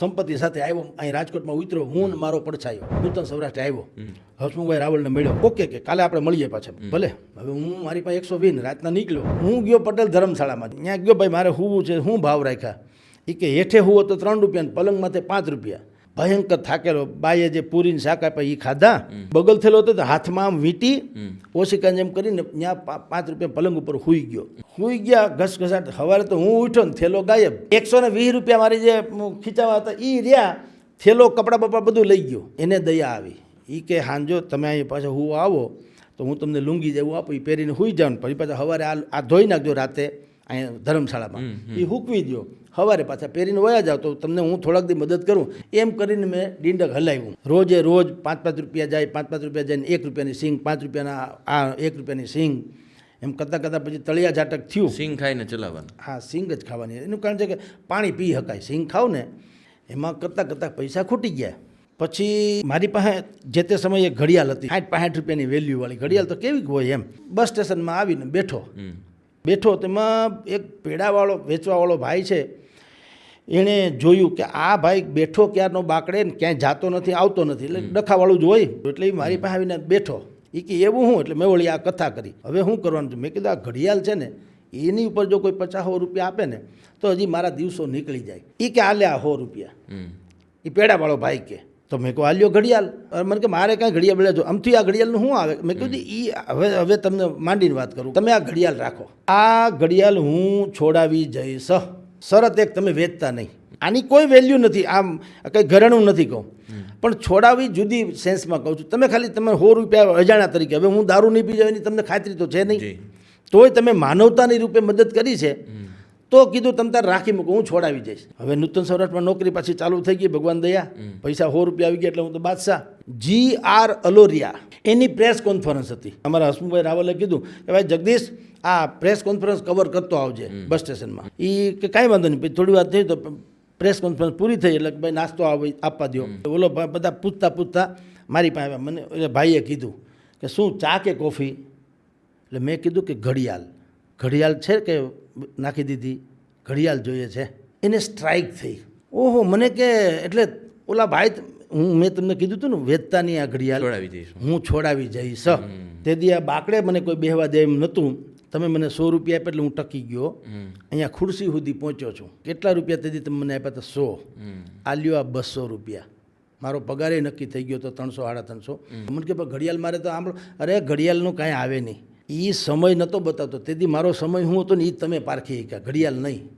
સંપત્તિ સાથે આવ્યો અહીં રાજકોટમાં ઉતર્યો હું ને મારો પડછાયો નૂતન સૌરાષ્ટ્ર આવ્યો. હસમુભાઈ રાવલને મળ્યો? ઓકે કે કાલે આપણે મળીએ પાછા. ભલે. હવે હું મારી પાસે એકસો વીસ રાતના નીકળ્યો. હું ગયો પટેલ ધર્મશાળામાં. ત્યાં ગયો ભાઈ મારે હોવું છે શું ભાવ રાખ્યા. એ કે હેઠે હોવો તો ત્રણ રૂપિયા પલંગ માથે પાંચ રૂપિયા. ભયંકર થાકેલો. બાઈએ જે પૂરીને શાક આપ્યા એ ખાધા. બગલ થયેલો હતો તો હાથમાં આમ વીંટી. ઓશિકા જેમ કરીને ત્યાં પાંચ રૂપિયા પલંગ ઉપર હુઈ ગયો. હુઈ ગયા ઘસઘસાટ. સવારે તો હું ઉઠ્યો ને થેલો ગાયબ. એકસો ને વીસ રૂપિયા મારી જે ખીચાવા હતા એ રહ્યા. થેલો કપડાં બપડા બધું લઈ ગયો. એને દયા આવી. એ કે હાંજો તમે અહીં પાછા હું આવો તો હું તમને લુંગી જેવું આપું. એ પહેરીને હુઈ જાઉં ને. પછી પાછા સવારે આ ધોઈ નાખજો રાતે. અહીંયા ધર્મશાળામાં. એ હૂકવી દો સવારે પાછા પહેરીને વયા જાવ તો તમને હું થોડાક દી મદદ કરું. એમ કરીને મેં ડીંડક હલાવ્યું. રોજે રોજ પાંચ પાંચ રૂપિયા જાય પાંચ પાંચ રૂપિયા જાય એક રૂપિયાની સિંગ પાંચ રૂપિયાના આ એક રૂપિયાની સિંગ. એમ કરતાં કરતાં પછી તળિયા ઝાટક થયું. સિંગ ખાઈને ચલાવવાનું. હા સિંગ જ ખાવાની. એનું કારણ છે કે પાણી પી શકાય સિંગ ખાવ ને એમાં કરતાં કરતાં પૈસા ખૂટી ગયા. પછી મારી પાસે જે તે સમયે ઘડિયાળ હતી. સાઠ પાંઠ રૂપિયાની વેલ્યુવાળી ઘડિયાળ તો કેવી હોય એમ. બસ સ્ટેશનમાં આવીને બેઠો. બેઠો તેમાં એક પેડાવાળો વેચવાવાળો ભાઈ છે. એણે જોયું કે આ ભાઈ બેઠો ક્યારનો બાકડે ને ક્યાંય જાતો નથી આવતો નથી. એટલે ડખાવાળું જ હોય. એટલે એ મારી પાસે આવીને બેઠો. એ કે એવું હું? એટલે મેં વળી આ કથા કરી. હવે શું કરવાનું છે? મેં કીધું આ ઘડિયાળ છે ને એની ઉપર જો કોઈ પચાસ રૂપિયા આપે ને તો હજી મારા દિવસો નીકળી જાય. એ કે લે આ સો રૂપિયા એ પેડાવાળો ભાઈ કે તો મેં કહું આલ્યો ઘડિયાળ. મને કે મારે કાંઈ ઘડિયાળ બેડા જો આમથી આ ઘડિયાળનું શું આવે? મેં કીધું એ હવે હવે તમને માંડીને વાત કરું. તમે આ ઘડિયાળ રાખો. આ ઘડિયાળ હું છોડાવી જઈશ. શરત એક તમે વેચતા નહીં. આની કોઈ વેલ્યુ નથી. આમ કંઈ ઘરેણું નથી કહું. પણ છોડાવી જુદી સેન્સમાં કહું છું. તમે ખાલી તમે સો રૂપિયા અજાણ્યા તરીકે હવે હું દારૂ નહીં પી જાવ એની તમને ખાતરી તો છે નહીં. તોય તમે માનવતાની રૂપે મદદ કરી છે. તો કીધું તમ તાર રાખી મૂકું હું છોડાવી જઈશ. હવે નૂતન સૌરાષ્ટ્રમાં નોકરી પાછી ચાલુ થઈ ગઈ ભગવાન દયા. પૈસા સો રૂપિયા આવી ગયા એટલે હું તો બાદશાહ. G R Aloria. એની પ્રેસ કોન્ફરન્સ હતી. અમારા હસમુભાઈ રાવલે કીધું કે ભાઈ જગદીશ આ પ્રેસ કોન્ફરન્સ કવર કરતો આવજે બસ સ્ટેશનમાં. એ કે કાંઈ વાંધો નહીં થોડી વાત થઈ તો પ્રેસ કોન્ફરન્સ પૂરી થઈ એટલે ભાઈ નાસ્તો આપવા દો બોલો બધા પૂછતા પૂછતા મારી પાસે મને એટલે ભાઈએ કીધું કે શું ચા કે કોફી? એટલે મેં કીધું કે ઘડિયાળ. ઘડિયાળ છે કે નાખી દીધી? ઘડિયાળ જોઈએ છે. એને સ્ટ્રાઇક થઈ. ઓહો મને કે એટલે ઓલા ભાઈ હું મેં તમને કીધું હતું ને વેચતાની આ ઘડિયાળ. છોડાવી જઈશ. હું છોડાવી જઈશ. તે દી આ બાકડે મને કોઈ બેહવા દે એમ નહોતું. તમે મને સો રૂપિયા આપ્યા એટલે હું ટકી ગયો. અહીંયા ખુરશી સુધી પહોંચ્યો છું. કેટલા રૂપિયા તેથી તમે મને આપ્યા હતા સો. આ લ્યો આ બસો રૂપિયા. મારો પગારે નક્કી થઈ ગયો તો ત્રણસો સાડા ત્રણસો. મને કે ઘડિયાળ મારે તો આમ અરે ઘડિયાળનું કાંઈ આવે નહીં. એ સમય નહોતો બતાવતો. તેથી મારો સમય હું હતો ને એ તમે પારખી શક્યા. ઘડિયાળ નહીં.